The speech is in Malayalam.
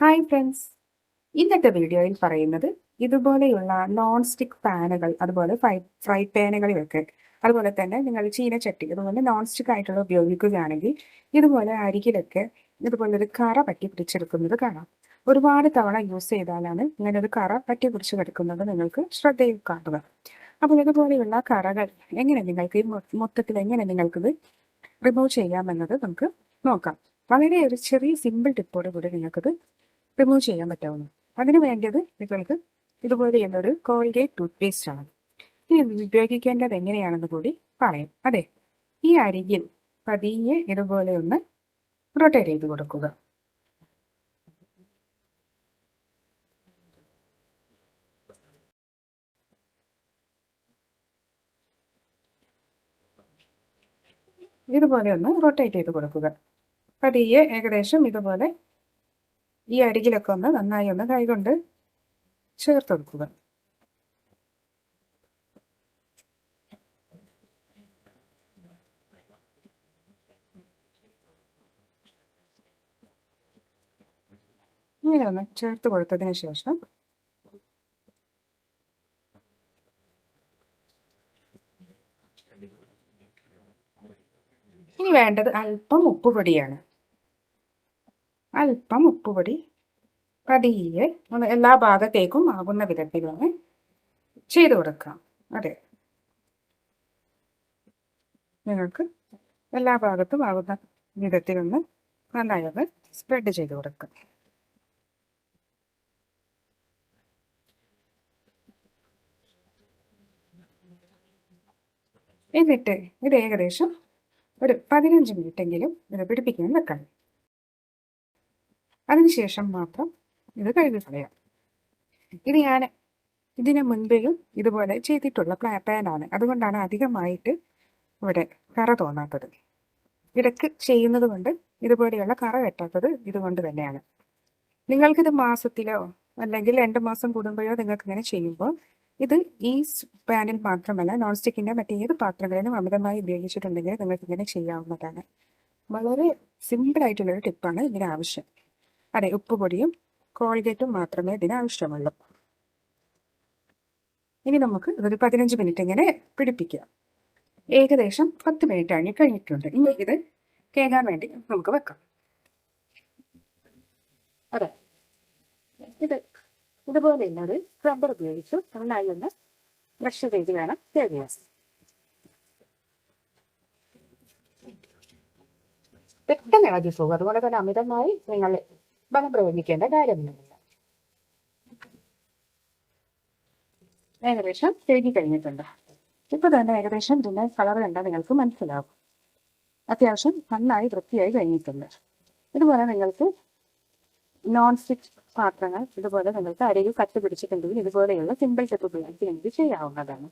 ഹായ് ഫ്രണ്ട്സ് ഇന്നത്തെ വീഡിയോയിൽ പറയുന്നത് ഇതുപോലെയുള്ള നോൺ സ്റ്റിക്ക് പാനുകൾ അതുപോലെ ഫ്രൈ ഫ്രൈ പാനുകളിലൊക്കെ. അതുപോലെ തന്നെ നിങ്ങൾ ചീനച്ചട്ടി അതുപോലെ നോൺ സ്റ്റിക്ക് ആയിട്ടുള്ള ഉപയോഗിക്കുകയാണെങ്കിൽ ഇതുപോലെ അരികിലൊക്കെ ഇതുപോലെ ഒരു കറ പറ്റി പിടിച്ചെടുക്കുന്നത് കാണാം. ഒരുപാട് തവണ യൂസ് ചെയ്താലാണ് ഇങ്ങനെ ഒരു കറ പറ്റി പിടിച്ച് കിടക്കുന്നത് നിങ്ങൾക്ക് ശ്രദ്ധയിൽ കാണുക. അപ്പോൾ ഇതുപോലെയുള്ള കറകൾ എങ്ങനെ നിങ്ങൾക്ക് ഈ മൊത്തത്തിൽ എങ്ങനെ നിങ്ങൾക്കിത് റിമൂവ് ചെയ്യാമെന്നത് നമുക്ക് നോക്കാം. വളരെ ഒരു ചെറിയ സിമ്പിൾ ടിപ്പോടെ കൂടി നിങ്ങൾക്കത് റിമൂവ് ചെയ്യാൻ പറ്റാവുന്നു. അതിന് വേണ്ടത് നിങ്ങൾക്ക് ഇതുപോലെയുള്ള ഒരു കോൾഗേറ്റ് ടൂത്ത് പേസ്റ്റ് ആണ്. ഇനി ഉപയോഗിക്കേണ്ടത് എങ്ങനെയാണെന്ന് കൂടി പറയാം. അതെ ഈ അരികിൽ പതിയെ ഇതുപോലെ ഒന്ന് റൊട്ടേറ്റ് ചെയ്ത് കൊടുക്കുക. ഇതുപോലെ ഒന്ന് റൊട്ടേറ്റ് ചെയ്ത് കൊടുക്കുക. പതിയെ ഏകദേശം ഇതുപോലെ ഈ അരികിലൊക്കെ ഒന്ന് നന്നായി ഒന്ന് കൈകൊണ്ട് ചേർത്ത് കൊടുക്കുക. ഇങ്ങനെ ഒന്ന് ചേർത്ത് കൊടുത്തതിന് ശേഷം ഇനി വേണ്ടത് അല്പം ഉപ്പുപൊടിയാണ്. അല്പം ഉപ്പുപൊടി പതിയെ എല്ലാ ഭാഗത്തേക്കും ആകുന്ന വിധത്തിലൊന്ന് ചെയ്തു കൊടുക്കാം അതെ. നിങ്ങൾക്ക് എല്ലാ ഭാഗത്തും ആകുന്ന വിധത്തിലൊന്ന് നന്നായി ഒന്ന് സ്പ്രെഡ് ചെയ്ത് കൊടുക്കാം എന്നിട്ട് ഇത് ഏകദേശം ഒരു പതിനഞ്ച് മിനിറ്റെങ്കിലും ഇത് പിടിപ്പിക്കാൻ വെക്കണം. അതിനുശേഷം മാത്രം ഇത് കഴുകി കളയാം. ഇത് ഞാൻ ഇതിനു മുൻപേയും ഇതുപോലെ ചെയ്തിട്ടുള്ള പ്ലാ പാനാണ് അതുകൊണ്ടാണ് അധികമായിട്ട് ഇവിടെ കറ തോന്നാത്തത്. ഇടയ്ക്ക് ചെയ്യുന്നത് കൊണ്ട് ഇതുപോലെയുള്ള കറ വെട്ടാത്തത് ഇതുകൊണ്ട് തന്നെയാണ്. നിങ്ങൾക്കിത് മാസത്തിലോ അല്ലെങ്കിൽ രണ്ട് മാസം കൂടുമ്പോഴോ നിങ്ങൾക്ക് ഇങ്ങനെ ചെയ്യുമ്പോൾ ഇത് ഈ പാനിൽ മാത്രമല്ല നോൺ സ്റ്റിക്കിന്റെ മറ്റേത് പാത്രങ്ങളിലും അമിതമായി ഉപയോഗിച്ചിട്ടുണ്ടെങ്കിൽ നിങ്ങൾക്ക് ഇങ്ങനെ ചെയ്യാവുന്നതാണ്. വളരെ സിമ്പിളായിട്ടുള്ളൊരു ടിപ്പാണ് ഇതിന് ആവശ്യം. അതെ ഉപ്പുപൊടിയും കോൾഗേറ്റും മാത്രമേ ഇതിന് ആവശ്യമുള്ളൂ. ഇനി നമുക്ക് ഇതൊരു പതിനഞ്ച് മിനിറ്റ് ഇങ്ങനെ പിടിപ്പിക്കാം. ഏകദേശം പത്ത് മിനിറ്റ് ആണ് കഴിഞ്ഞിട്ടുണ്ട്. ഇനി ഇത് കേൾക്കാൻ വേണ്ടി നമുക്ക് വെക്കാം. അതെ. ഇത് ഇതുപോലെ തന്നെ ഒരു റബ്ബർ ഉപയോഗിച്ച് നന്നായി ഒന്ന് ബ്രഷ് ചെയ്ത് വേണം കേൾക്കാൻ പെട്ടെന്ന് ഇളകി പോകും. അതുപോലെ തന്നെ അമിതമായി നിങ്ങൾ ബലം പ്രയോഗിക്കേണ്ട കാര്യമൊന്നുമില്ല. ഏകദേശം തേങ്ങി കഴിഞ്ഞിട്ടുണ്ട്. ഇപ്പൊ തന്നെ ഏകദേശം ഇതിന്റെ കളർ കണ്ടാൽ നിങ്ങൾക്ക് മനസ്സിലാവും. അത്യാവശ്യം നന്നായി വൃത്തിയായി കഴിഞ്ഞിട്ടുണ്ട്. ഇതുപോലെ നിങ്ങൾക്ക് നോൺ സ്റ്റിക് പാത്രങ്ങൾ ഇതുപോലെ നിങ്ങൾക്ക് അരയിൽ കത്ത് പിടിച്ചിട്ടുണ്ടെങ്കിൽ ഇതുപോലെയുള്ള സിമ്പിൾ ടെപ്പ് ഉപയോഗിച്ച് നിങ്ങൾക്ക് ചെയ്യാവുന്നതാണ്.